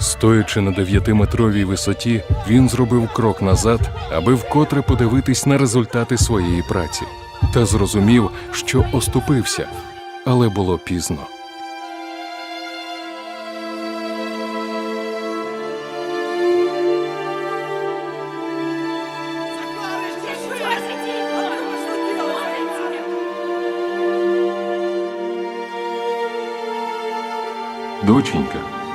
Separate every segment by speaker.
Speaker 1: Стоячи на дев'ятиметровій висоті, він зробив крок назад, аби вкотре подивитись на результати своєї праці, та зрозумів, що оступився, але було пізно. Доченька,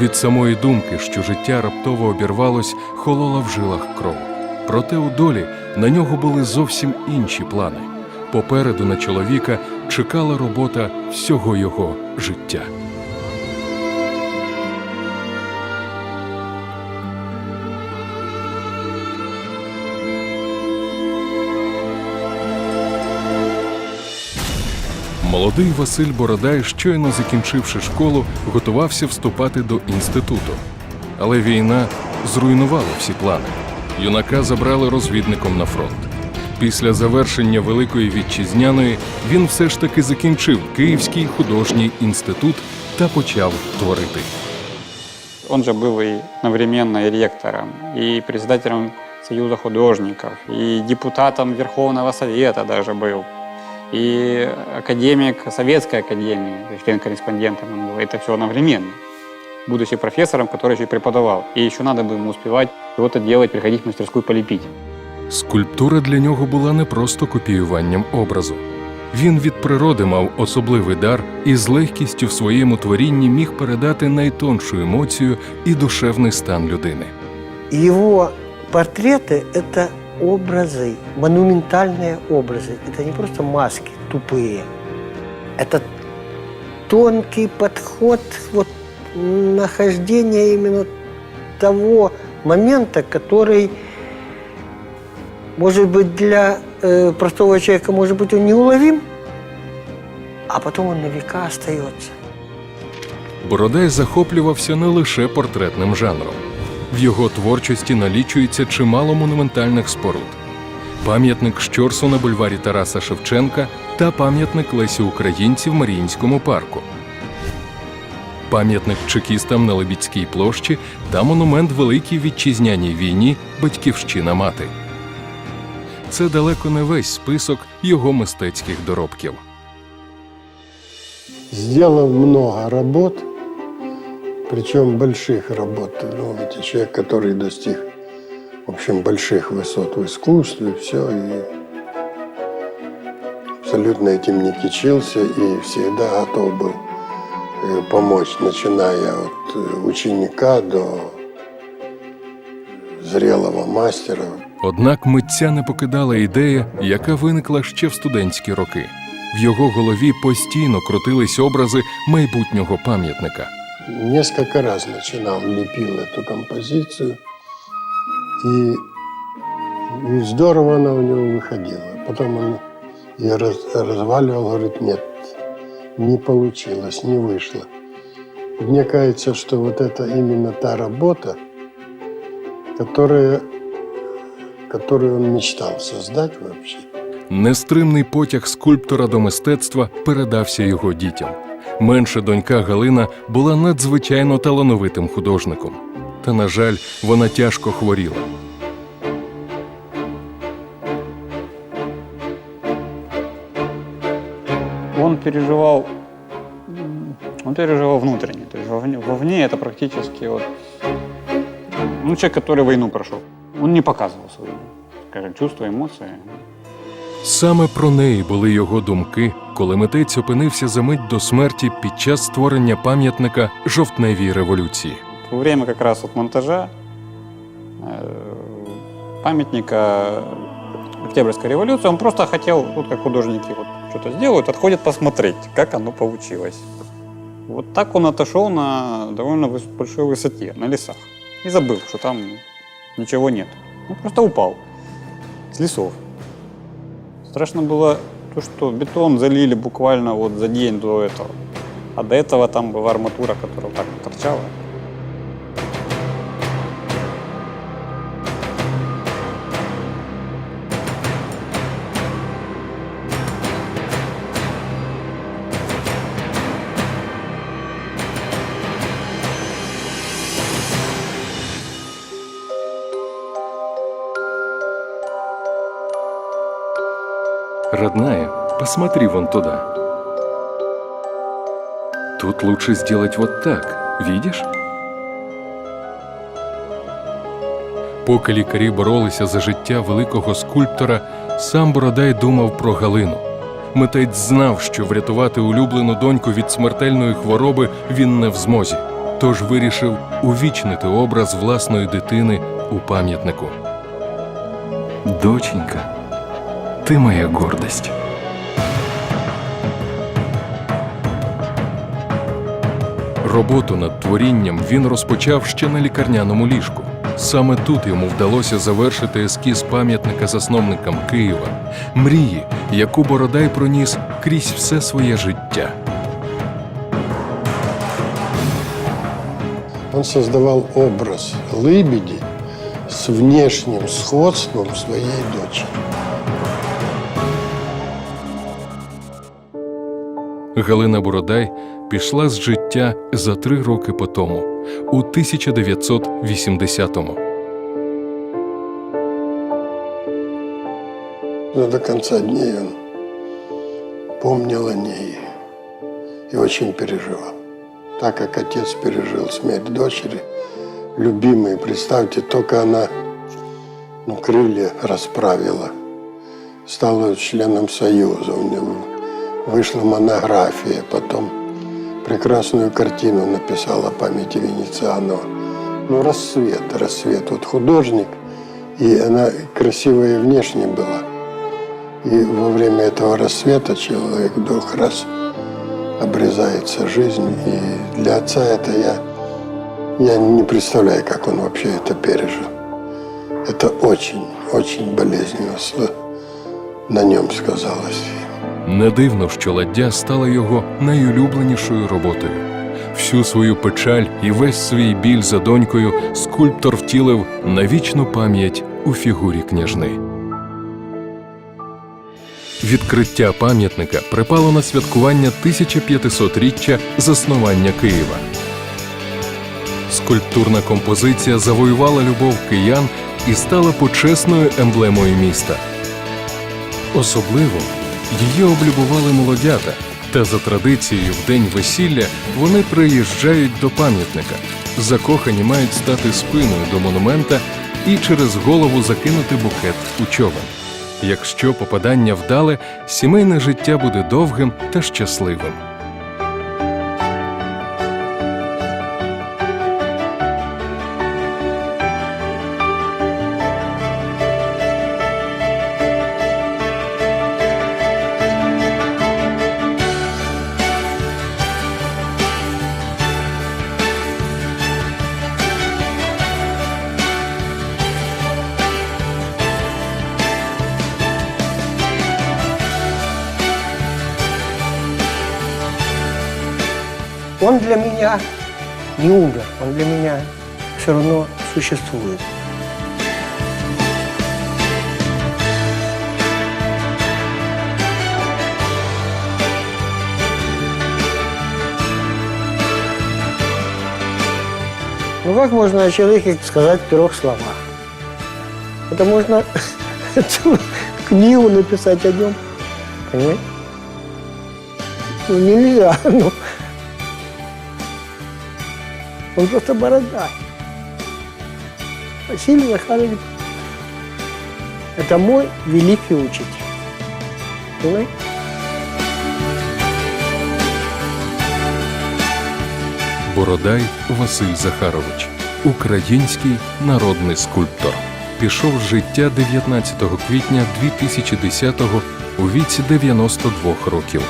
Speaker 1: Від самої думки, що життя раптово обірвалось, холола в жилах кров. Проте у долі на нього були зовсім інші плани. Попереду на чоловіка чекала робота всього його життя. Молодий Василь Бородай, щойно закінчивши школу, готувався вступати до інституту. Але війна зруйнувала всі плани. Юнака забрали розвідником на фронт. Після завершення Великої Вітчизняної він все ж таки закінчив Київський художній інститут та почав творити.
Speaker 2: Он же был и одновременно и ректором, и председателем Союза художников, и депутатом Верховного Совета даже был, и академик Советской Академии, то есть член-корреспондентом он был. Это все одновременно. Будучи профессором, который еще и преподавал. И еще надо было ему успевать чего-то делать, приходить в мастерскую полепить.
Speaker 1: Скульптура для нього була не просто копіюванням образу. Він від природи мав особливий дар і з легкістю в своєму творінні міг передати найтоншу емоцію і душевний стан людини.
Speaker 3: Его портреты – это образы, монументальные образы. Это не просто маски тупые. Это тонкий подход, вот, нахождение именно того момента, который, может быть, для э, простого человека, может быть, он неуловим, а потом он на века остается.
Speaker 1: Бородай захоплювався не лише портретним жанром. В його творчості налічується чимало монументальних споруд. Пам'ятник Щорсу на бульварі Тараса Шевченка та пам'ятник Лесі Українці в Маріїнському парку. Пам'ятник чекістам на Лебідській площі та монумент Великій Вітчизняній війні Батьківщина мати. Це далеко не весь список його мистецьких доробків.
Speaker 4: сделал много работ, причем больших работ. Ну, ведь человек, который достиг, в общем, больших высот в искусстве, все, и абсолютно этим не кичился и всегда готов был э, помочь, начиная от э, ученика до зрелого мастера.
Speaker 1: Однак митця не покидала ідея, яка виникла ще в студентські роки. В його голові постійно крутились образи майбутнього пам'ятника.
Speaker 4: Несколько раз начинал, лепил эту композицию, и, и здорово она у него выходила. Потом он ее раз- разваливал, говорит, нет, не получилось, не вышло. Мне кажется, что вот это именно та работа, которая, которую он мечтал создать вообще.
Speaker 1: Нестримний потяг скульптора до мистецтва передався його дітям. Менша донька Галина була надзвичайно талановитим художником. Та, на жаль, вона тяжко хворіла.
Speaker 2: Он переживал, м, он переживал внутренне. То есть вовне, вовне это практически вот, ну, человек, который войну прошел. Он не показывал свои, скажем, чувства, эмоции.
Speaker 1: Саме про неї були його думки, коли митець опинився за мить до смерті під час створення пам'ятника жовтневій революції.
Speaker 2: Во время как раз вот монтажа э, памятника Октябрьской революции он просто хотел, вот как художники вот что-то сделают, отходят посмотреть, как оно получилось. Вот так он отошел на довольно выс- большой высоте, на лесах. И забыл, что там ничего нет. Он просто упал с лесов. Страшно было то, что бетон залили буквально вот за день до этого. А до этого там была арматура, которая вот так вот торчала.
Speaker 1: Родная, посмотри вон туда. Тут лучше сделать вот так, видишь? Поки лікарі боролися за життя великого скульптора, сам Бородай думав про Галину. Митець знав, що врятувати улюблену доньку від смертельної хвороби він не в змозі, тож вирішив увічнити образ власної дитини у пам'ятнику. Доченька, ти моя гордость. Роботу над творінням він розпочав ще на лікарняному ліжку. Саме тут йому вдалося завершити ескіз пам'ятника засновникам Києва, мрії, яку Бородай проніс крізь все своє життя.
Speaker 4: Он создавал образ лыбеди с внешним сходством своей дочери.
Speaker 1: Галина Бородай пішла з життя за три роки по тому, у 1980-му.
Speaker 4: Но до конца дней он помнил о ней и очень переживал. Так как отец пережил смерть дочери, любимой, представьте, только она ну, крылья расправила, стала членом Союза, у него вышла монография, потом прекрасную картину написала памяти Венецианова. Ну, рассвет, рассвет. Вот художник, и она красивая внешне была. И во время этого рассвета человек вдруг раз обрезается жизнь. И для отца это я, я не представляю, как он вообще это пережил. Это очень, очень болезненно на нем сказалось.
Speaker 1: Не дивно, що ладдя стала його найулюбленішою роботою. Всю свою печаль і весь свій біль за донькою скульптор втілив на вічну пам'ять у фігурі княжни. Відкриття пам'ятника припало на святкування 1500-річчя заснування Києва. Скульптурна композиція завоювала любов киян і стала почесною емблемою міста. Особливо її облюбували молодята, та за традицією в день весілля вони приїжджають до пам'ятника. Закохані мають стати спиною до монумента і через голову закинути букет у човен. Якщо попадання вдале, сімейне життя буде довгим та щасливим.
Speaker 3: Он для меня не умер, он для меня все равно существует. Ну как можно о человеке сказать в трех словах? Это можно книгу написать о нем. Понимаете? Ну нельзя. Ну. Он просто борода. Василий Захарович – это мой великий учитель. Понимаете?
Speaker 1: Бородай Василь Захарович, український народний скульптор. Пішов з життя 19 квітня 2010-го у віці 92 років.